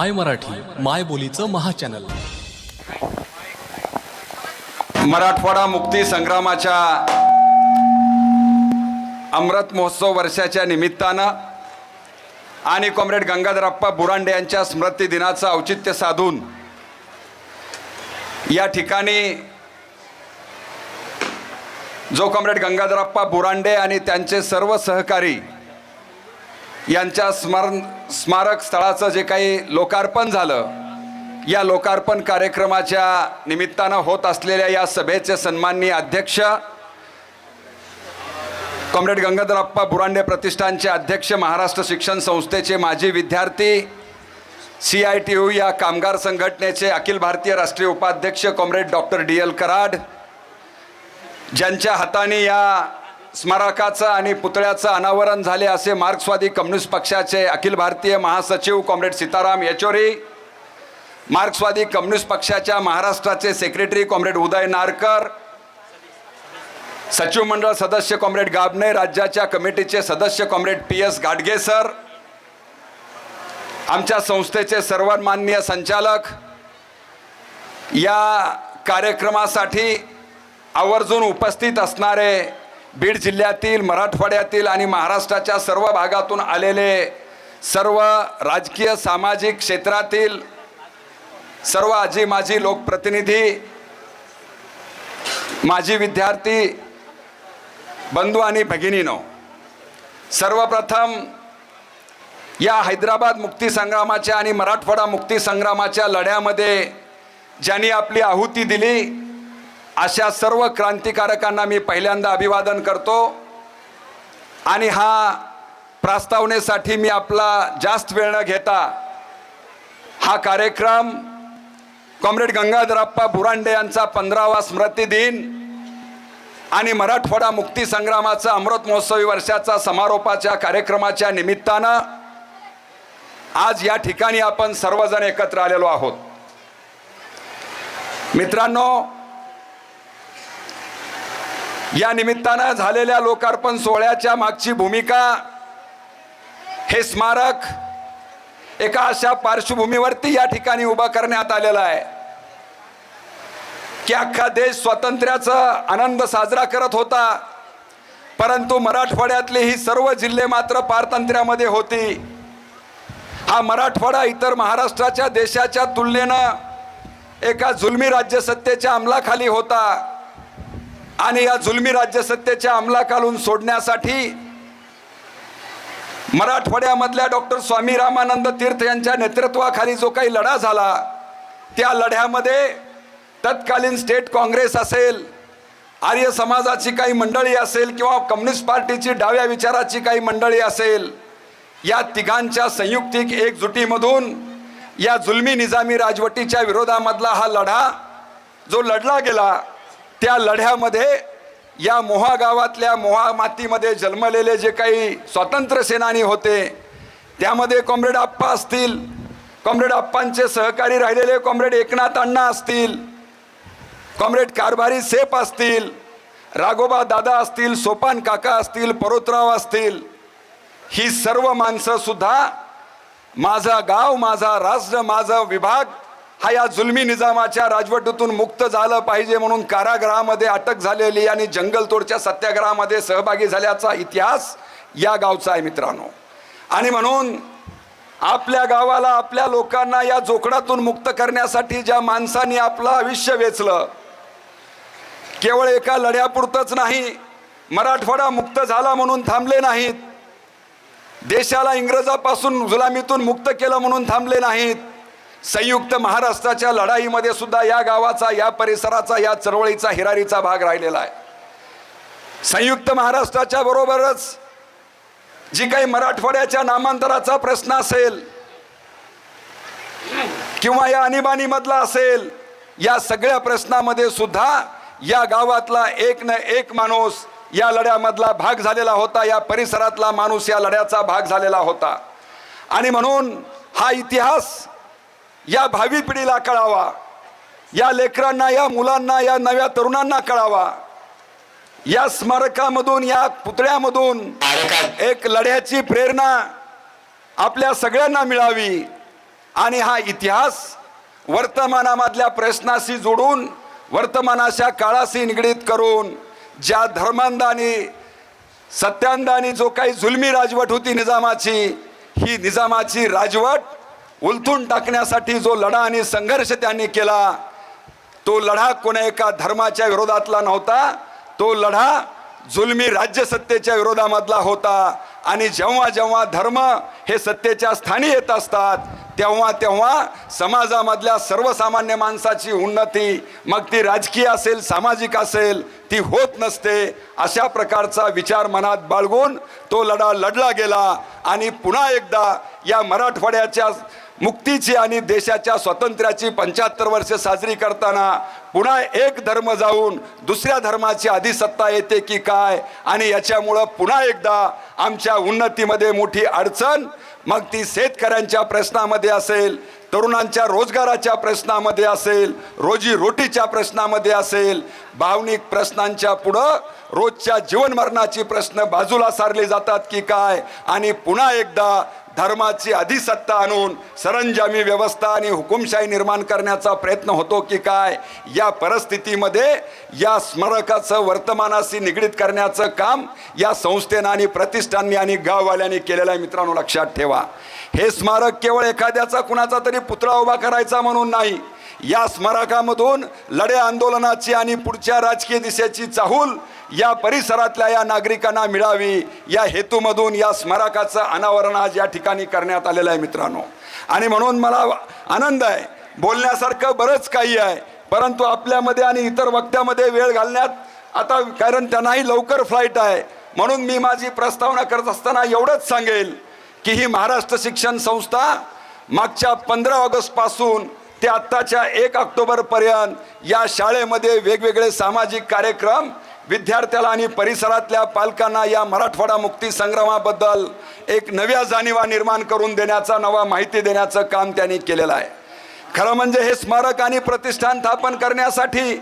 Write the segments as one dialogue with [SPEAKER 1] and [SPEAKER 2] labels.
[SPEAKER 1] माय मराठी माय बोलीचं महाचॅनल
[SPEAKER 2] मराठवाडा मुक्ती संग्रामाच्या अमृत महोत्सव वर्षाच्या निमित्तानं आणि कॉम्रेड गंगाधरप्पा बुरांडे यांच्या स्मृती दिनाचं औचित्य साधून या ठिकाणी जो कॉम्रेड गंगाधरप्पा बुरांडे आणि त्यांचे सर्व सहकारी यांच्या स्मरण स्मारक स्थळाचं जे काही लोकार्पण झालं या लोकार्पण कार्यक्रमाच्या निमित्तानं होत असलेल्या या सभेचे सन्माननीय अध्यक्ष कॉम्रेड गंगाधरप्पा बुरांडे प्रतिष्ठानचे अध्यक्ष महाराष्ट्र शिक्षण संस्थेचे माजी विद्यार्थी सी आय टी यू या कामगार संघटनेचे अखिल भारतीय राष्ट्रीय उपाध्यक्ष comrade doctor D L Karad ज्यांच्या हाताने या स्मारकाचं आणि पुतळ्याचं अनावरण झाले असे मार्क्सवादी कम्युनिस्ट पक्षाचे अखिल भारतीय महासचिव कॉम्रेड सीताराम येचोरी मार्क्सवादी कम्युनिस्ट पक्षाच्या महाराष्ट्राचे सेक्रेटरी कॉम्रेड उदय नारकर सचिव मंडळ सदस्य कॉम्रेड गाबणे राज्याच्या कमिटीचे सदस्य comrade P S Gadge sir आमच्या संस्थेचे सर्वमान्य संचालक. या कार्यक्रमासाठी आवर्जून उपस्थित असणारे बीड जिल्ह्यातील मराठवाड्यातील आणि महाराष्ट्राच्या सर्व भागातून आलेले सर्व राजकीय सामाजिक क्षेत्रातील सर्व आजी माजी लोकप्रतिनिधी माजी विद्यार्थी बंधू आणि भगिनीनो सर्वप्रथम या हैदराबाद मुक्तीसंग्रामाच्या आणि मराठवाडा मुक्तीसंग्रामाच्या लढ्यामध्ये ज्यांनी आपली आहुती दिली अशा सर्व क्रांतिकारकांना मी पहिल्यांदा अभिवादन करतो. आणि हा प्रस्तावनेसाठी मी आपला जास्त वेळ न घेता हा कार्यक्रम कॉम्रेड गंगाधरप्पा बुरांडे यांचा पंधरावा स्मृती दिन आणि मराठवाडा मुक्तीसंग्रामाचा अमृत महोत्सवी वर्षाचा समारोपाच्या कार्यक्रमाच्या निमित्तानं आज या ठिकाणी आपण सर्वजण एकत्र आलेलो आहोत. मित्रांनो या निमित्तानं झालेल्या लोकार्पण सोहळ्याच्या मागची भूमिका हे स्मारक एका अशा पार्श्वभूमीवरती या ठिकाणी उभं करण्यात आलेलं आहे की अख्खा देश स्वातंत्र्याचा आनंद साजरा करत होता परंतु मराठवाड्यातले ही सर्व जिल्हे मात्र पारतंत्र्यामध्ये होती. हा मराठवाडा इतर महाराष्ट्राच्या देशाच्या तुलनेनं एका जुलमी राज्यसत्तेच्या अंमलाखाली होता. आणि या जुलमी राज्यसत्तेच्या अंमलाखालून सोडण्यासाठी मराठवाड्यामधल्या डॉक्टर स्वामी रामानंद तीर्थ यांच्या नेतृत्वाखाली जो काही लढा झाला त्या लढ्यामध्ये तत्कालीन स्टेट काँग्रेस असेल आर्य समाजाची काही मंडळी असेल किंवा कम्युनिस्ट पार्टीची डाव्या विचाराची काही मंडळी असेल या तिघांच्या संयुक्तिक एकजुटीमधून या जुलमी निजामी राजवटीच्या विरोधामधला हा लढा जो लढला गेला त्या लढ्यामध्ये या मोहा गावातल्या मोहा मातीमध्ये जन्मलेले जे काही स्वातंत्र्य सेनानी होते त्यामध्ये कॉम्रेड आप्पा असतील कॉम्रेड आप्पांचे सहकारी राहिलेले कॉम्रेड एकनाथ अण्णा असतील कॉम्रेड कारभारी सेप असतील राघोबा दादा असतील सोपान काका असतील परोतराव असतील ही सर्व माणसं सुद्धा माझा गाव माझा राष्ट्र माझा विभाग हा या जुलमी निजामाच्या राजवटीतून मुक्त झालं पाहिजे म्हणून कारागृहामध्ये अटक झालेली आणि जंगलतोडच्या सत्याग्रहामध्ये सहभागी झाल्याचा इतिहास या गावचा आहे मित्रांनो. आणि म्हणून आपल्या गावाला आपल्या लोकांना या जोखडातून मुक्त करण्यासाठी ज्या माणसांनी आपलं आयुष्य वेचलं केवळ एका लढ्यापुरतंच नाही मराठवाडा मुक्त झाला म्हणून थांबले नाहीत देशाला इंग्रजापासून गुलामीतून मुक्त केलं म्हणून थांबले नाहीत संयुक्त महाराष्ट्राच्या लढाईमध्ये सुद्धा या गावाचा या परिसराचा या चळवळीचा हिरारीचा भाग राहिलेला आहे. संयुक्त महाराष्ट्राच्या बरोबरच जी काही मराठवाड्याच्या नामांतराचा प्रश्न असेल किंवा या आणीबाणीमधला असेल या सगळ्या प्रश्नामध्ये सुद्धा या गावातला एक न एक माणूस या लढ्यामधला भाग झालेला होता या परिसरातला माणूस या लढ्याचा भाग झालेला होता. आणि म्हणून हा इतिहास या भावी पिढीला कळावा. या लेकरांना या मुलांना या नव्या तरुणांना कळावा. या स्मारकामधून या पुतळ्यामधून एक लढ्याची प्रेरणा आपल्या सगळ्यांना मिळावी. आणि हा इतिहास वर्तमानामधल्या प्रश्नाशी जोडून वर्तमानाच्या काळाशी निगडीत करून ज्या धर्मांदानी सत्यांदानी जो काही जुलमी राजवट होती निजामाची ही निजामाची राजवट उलथून टाकण्यासाठी जो लढा आणि संघर्ष त्यांनी केला तो लढा कोणा एका धर्माच्या विरोधातला नव्हता. तो लढा जुलमी राज्यसत्तेच्या विरोधामधला होता. आणि जेव्हा जेव्हा धर्म हे सत्तेच्या स्थानी येत असतात तेव्हा तेव्हा समाजामधल्या सर्वसामान्य माणसाची उन्नती मग ती राजकीय असेल सामाजिक असेल ती होत नसते अशा प्रकारचा विचार मनात बाळगून तो लढा लढला गेला. आणि पुन्हा एकदा या मराठवाड्याच्या मुक्तीची आणि देशाच्या स्वातंत्र्याची पंच्याहत्तर वर्षे साजरी करताना पुन्हा एक धर्म जाऊन दुसऱ्या धर्माची अधिसत्ता येते की काय? आणि याच्यामुळं पुन्हा एकदा आमच्या उन्नतीमध्ये मोठी अडचण मग ती शेतकऱ्यांच्या प्रश्नामध्ये असेल तरुणांच्या रोजगाराच्या प्रश्नामध्ये असेल रोजी रोटीच्या प्रश्नामध्ये असेल भावनिक प्रश्नांच्या पुढं रोजच्या जीवनमरणाची प्रश्न बाजूला सारले जातात की काय? आणि पुन्हा एकदा धर्माची अधिसत्ता आणून सरंजामी व्यवस्था आणि हुकुमशाही निर्माण करण्याचा प्रयत्न होतो की काय? या परिस्थितीमध्ये या स्मारकाचं वर्तमानाशी निगडीत करण्याचं काम या संस्थेनं आणि प्रतिष्ठाननी आणि गाववाल्यांनी केलेलं आहे. मित्रांनो लक्षात ठेवा. हे स्मारक केवळ एखाद्याचा कुणाचा तरी पुतळा उभा करायचा म्हणून नाही. या स्मारकामधून लढे आंदोलनाची आणि पुढच्या राजकीय दिशेची चाहूल या परिसरातल्या या नागरिकांना मिळावी या हेतूमधून या स्मारकाचं अनावरण आज या ठिकाणी करण्यात आलेलं आहे मित्रांनो. आणि म्हणून मला आनंद आहे बोलण्यासारखं बरंच काही आहे परंतु आपल्यामध्ये आणि इतर वक्त्यामध्ये वेळ घालण्यात आता कारण त्यांनाही लवकर फ्लाईट आहे. म्हणून मी माझी प्रस्तावना करत असताना एवढंच सांगेल की ही महाराष्ट्र शिक्षण संस्था मागच्या पंधरा ऑगस्टपासून ते आत्ताच्या एक ऑक्टोबरपर्यंत या शाळेमध्ये वेगवेगळे सामाजिक कार्यक्रम विद्यार्थ्याला आणि परिसरातल्या पालकांना या मराठवाडा मुक्ती संग्रामाबद्दल एक नव्या जाणीवा निर्माण करून देण्याचा नवा माहिती देण्याचं काम त्यांनी केलेलं आहे. खरं म्हणजे हे स्मारक आणि प्रतिष्ठान स्थापन करण्यासाठी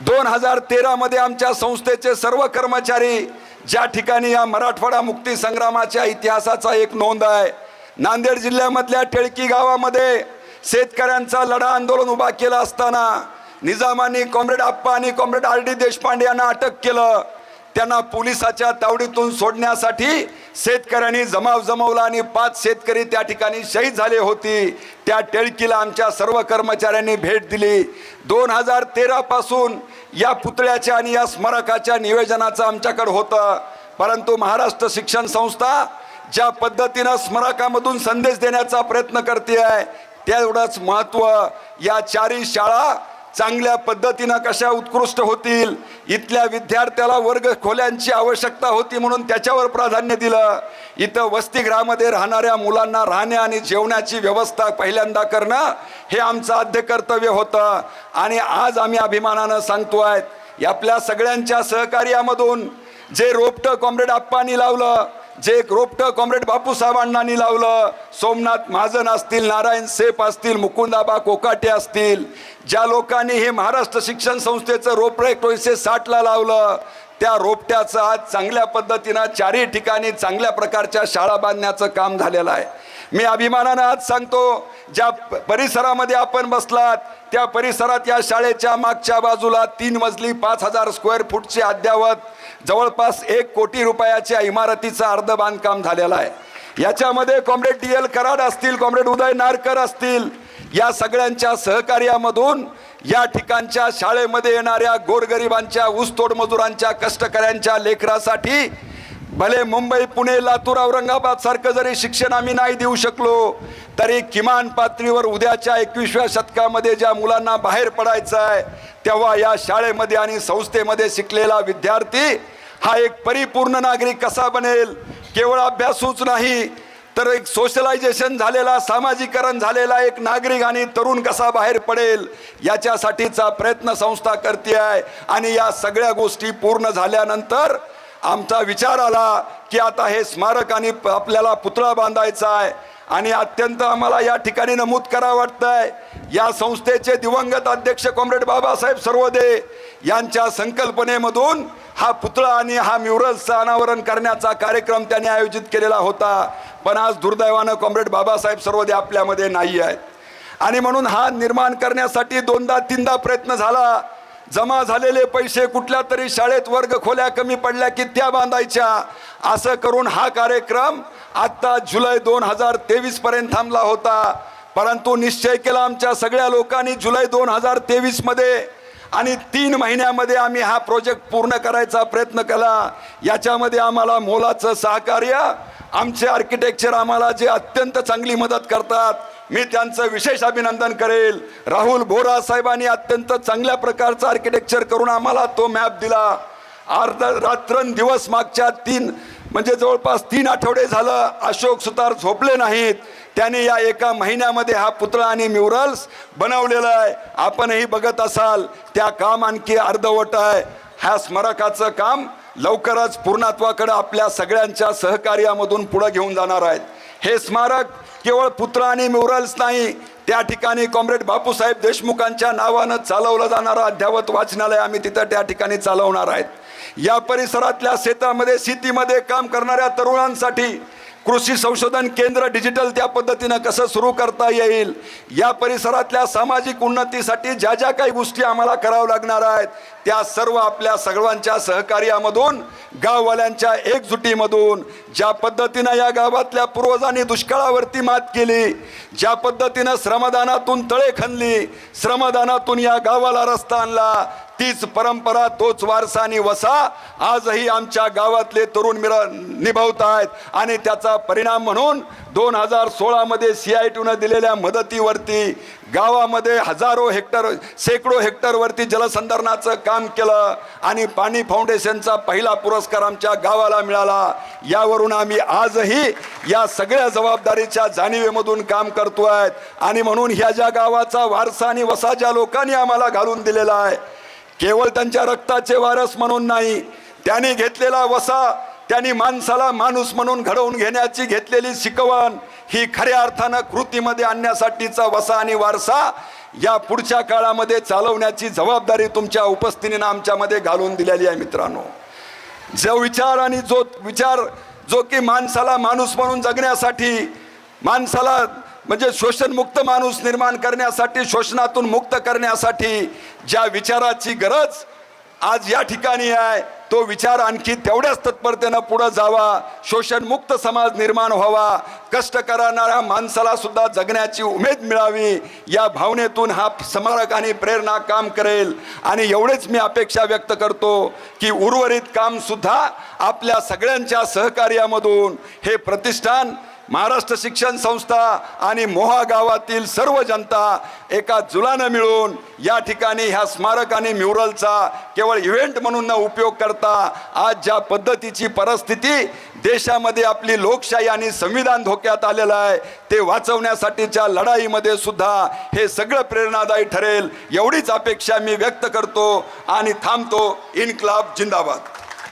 [SPEAKER 2] दोन हजार तेरामध्ये आमच्या संस्थेचे सर्व कर्मचारी ज्या ठिकाणी या मराठवाडा मुक्ती संग्रामाच्या इतिहासाचा एक नोंद आहे नांदेड जिल्ह्यामधल्या टेळकी गावामध्ये शेतकऱ्यांचा लढा आंदोलन उभा केला असताना निजामांनी कॉम्रेड आप्पा आणि कॉम्रेड आर डी देशपांडे यांना अटक केलं. त्यांना पोलिसाच्या तावडीतून सोडण्यासाठी शेतकऱ्यांनी जमाव जमवला आणि पाच शेतकरी त्या ठिकाणी शहीद झाले होते. त्या टेळकीला आमच्या सर्व कर्मचाऱ्यांनी भेट दिली. दोन हजार तेरापासून या पुतळ्याच्या आणि या स्मारकाच्या नियोजनाचं आमच्याकडे होतं. परंतु महाराष्ट्र शिक्षण संस्था ज्या पद्धतीनं स्मारकामधून संदेश देण्याचा प्रयत्न करते आहे तेवढंच महत्त्व या चारही शाळा चांगल्या पद्धतीनं कशा उत्कृष्ट होतील इथल्या विद्यार्थ्याला वर्ग खोल्यांची आवश्यकता होती म्हणून त्याच्यावर प्राधान्य दिलं. इथं वसतिगृहामध्ये राहणाऱ्या मुलांना राहण्या आणि जेवणाची व्यवस्था पहिल्यांदा करणं हे आमचं आद्य कर्तव्य होतं. आणि आज आम्ही अभिमानानं सांगतो आहेत आपल्या सगळ्यांच्या सहकार्यामधून जे रोपटं कॉम्रेड आप्पांनी लावलं जे रोपटं कॉम्रेड बापूसाहेब अण्णांनी लावलं सोमनाथ महाजन असतील नारायण सेफ असतील मुकुंदाबा कोकाटे असतील ज्या लोकांनी हे महाराष्ट्र शिक्षण संस्थेचं रोपटं एकोणीसशे साठला लावलं त्या रोपट्याचं आज चांगल्या पद्धतीनं चारही ठिकाणी चांगल्या प्रकारच्या शाळा बांधण्याचं काम झालेलं आहे. मी अभिमानानं आज सांगतो ज्या परिसरामध्ये आपण बसलात त्या परिसरात या शाळेच्या मागच्या बाजूला तीन मजली पाच हजार स्क्वेअर फूटची अद्यावत जवळपास एक कोटी रुपयाच्या इमारतीचं अर्ध बांधकाम झालेलं आहे. याच्यामध्ये कॉम्रेड डी एल कराड असतील कॉम्रेड उदय नारकर असतील या सगळ्यांच्या सहकार्यामधून या ठिकाणच्या शाळेमध्ये येणाऱ्या गोरगरिबांच्या ऊसतोड मजुरांच्या कष्टकऱ्यांच्या लेकरासाठी भले मुंबई पुणे लातूर औरंगाबाद सारखं जरी शिक्षण आम्ही नाही देऊ शकलो तरी किमान पातळीवर उद्याच्या एकविसव्या शतकामध्ये ज्या मुलांना बाहेर पडायचं आहे तेव्हा या शाळेमध्ये आणि संस्थेमध्ये शिकलेला विद्यार्थी हा एक परिपूर्ण नागरिक कसा बनेल केवळ अभ्यासूच नाही तर एक सोशलायझेशन झालेला सामाजिकरण झालेला एक नागरिक आणि तरुण कसा बाहेर पडेल याच्यासाठीचा प्रयत्न संस्था करते आहे आणि या सगळ्या गोष्टी पूर्ण झाल्यानंतर आमचा विचार आला की आता हे स्मारक आणि प- आपल्याला पुतळा बांधायचा आहे आणि अत्यंत आम्हाला या ठिकाणी नमूद करावं वाटतंय. या संस्थेचे दिवंगत अध्यक्ष कॉम्रेड बाबासाहेब सर्वदे यांच्या संकल्पनेमधून हा पुतळा आणि हा म्युरल्सचं अनावरण करण्याचा कार्यक्रम त्यांनी आयोजित केलेला होता. पण आज दुर्दैवानं कॉम्रेड बाबासाहेब सर्वदे आपल्यामध्ये नाही आहेत. आणि म्हणून हा निर्माण करण्यासाठी दोनदा तीनदा प्रयत्न झाला. जमा झालेले पैसे कुठल्या तरी शाळेत वर्ग खोल्या कमी पडल्या की त्या बांधायच्या. असं करून हा कार्यक्रम आत्ता जुलै दोन हजार तेवीसपर्यंत थांबला होता. परंतु निश्चय केला आमच्या सगळ्या लोकांनी जुलै दोन हजार तेवीसमध्ये आणि तीन महिन्यामध्ये आम्ही हा प्रोजेक्ट पूर्ण करायचा प्रयत्न केला. याच्यामध्ये आम्हाला मोलाचं सहकार्य आमचे आर्किटेक्चर आम्हाला जे अत्यंत चांगली मदत करतात मी त्यांचं विशेष अभिनंदन करेल. राहुल बोरा साहेबांनी अत्यंत चांगल्या प्रकारचं आर्किटेक्चर करून आम्हाला तो मॅप दिला. अर्ध रात्रंदिवस मागच्या तीन म्हणजे जवळपास तीन आठवडे झालं अशोक सुतार झोपले नाहीत. त्याने या एका महिन्यामध्ये हा पुतळा आणि म्युरल्स बनवलेला आहे. आपणही बघत असाल त्या काम आणखी अर्धवट आहे. ह्या स्मारकाचं काम लवकरच पूर्णत्वाकडे आपल्या सगळ्यांच्या सहकार्यामधून पुढे घेऊन जाणार आहेत. हे स्मारक केवळ पुतळा आणि म्युरल्स नाही त्या ठिकाणी कॉम्रेड बापूसाहेब देशमुखांच्या नावानं चालवलं जाणारं अध्यावत वाचनालय आम्ही तिथं त्या ठिकाणी चालवणार आहेत. या परिसरातल्या शेतामध्ये शेतीमध्ये काम करणाऱ्या तरुणांसाठी कृषी संशोधन केंद्र डिजिटल त्या पद्धतीनं कसं सुरू करता येईल? या परिसरातल्या सामाजिक उन्नतीसाठी ज्या ज्या काही गोष्टी आम्हाला कराव्या लागणार आहेत त्या सर्व आपल्या सर्वांच्या सहकार्यामधून गाववाल्यांच्या एकजुटीमधून ज्या पद्धतीनं या गावातल्या पूर्वजांनी दुष्काळावरती मात केली ज्या पद्धतीनं श्रमदानातून तळे खणली श्रमदानातून या गावाला रस्ता आणला तीच परंपरा तोच वारसा आणि वसा आजही आमच्या गावातले तरुण मिर निभावत आहेत आणि त्याचा परिणाम म्हणून दोन हजार सोळामध्ये सी आय टीनं दिलेल्या मदतीवरती गावामध्ये हजारो हेक्टर शेकडो हेक्टरवरती जलसंधारणाचं काम केलं आणि पाणी फाउंडेशनचा पहिला पुरस्कार आमच्या गावाला मिळाला. यावरून आम्ही आजही या सगळ्या जबाबदारीच्या जाणीवेमधून काम करतो आहेत आणि म्हणून ह्या ज्या गावाचा वारसा आणि वसा ज्या लोकांनी आम्हाला घालून दिलेला आहे केवळ त्यांच्या रक्ताचे वारस म्हणून नाही त्यांनी घेतलेला वसा त्यांनी माणसाला माणूस म्हणून घडवून घेण्याची घेतलेली शिकवण ही खऱ्या अर्थानं कृतीमध्ये आणण्यासाठीचा वसा आणि वारसा या पुढच्या काळामध्ये चालवण्याची जबाबदारी तुमच्या उपस्थितीनं आमच्यामध्ये घालून दिलेली आहे मित्रांनो. जो विचार आणि जो विचार जो की माणसाला माणूस म्हणून जगण्यासाठी माणसाला म्हणजे शोषणमुक्त माणूस निर्माण करण्यासाठी शोषणातून मुक्त करण्यासाठी ज्या विचाराची गरज आज या ठिकाणी आहे तो विचार आणखी तेवढ्याच तत्परतेनं पुढं जावा. शोषणमुक्त समाज निर्माण व्हावा. कष्ट करणाऱ्या माणसाला सुद्धा जगण्याची उमेद मिळावी. या भावनेतून हा स्मारक आणि प्रेरणा काम करेल. आणि एवढेच मी अपेक्षा व्यक्त करतो की उर्वरित कामसुद्धा आपल्या सगळ्यांच्या सहकार्यामधून हे प्रतिष्ठान महाराष्ट्र शिक्षण संस्था आणि मोहा गावातील सर्व जनता एका जुलानं मिळून या ठिकाणी ह्या स्मारक आणि म्युरलचा केवळ इव्हेंट म्हणून न उपयोग करता आज ज्या पद्धतीची परिस्थिती देशामध्ये आपली लोकशाही आणि संविधान धोक्यात आलेलं आहे ते वाचवण्यासाठीच्या लढाईमध्ये सुद्धा हे सगळं प्रेरणादायी ठरेल एवढीच अपेक्षा मी व्यक्त करतो आणि थांबतो. इनक्लाब जिंदाबाद.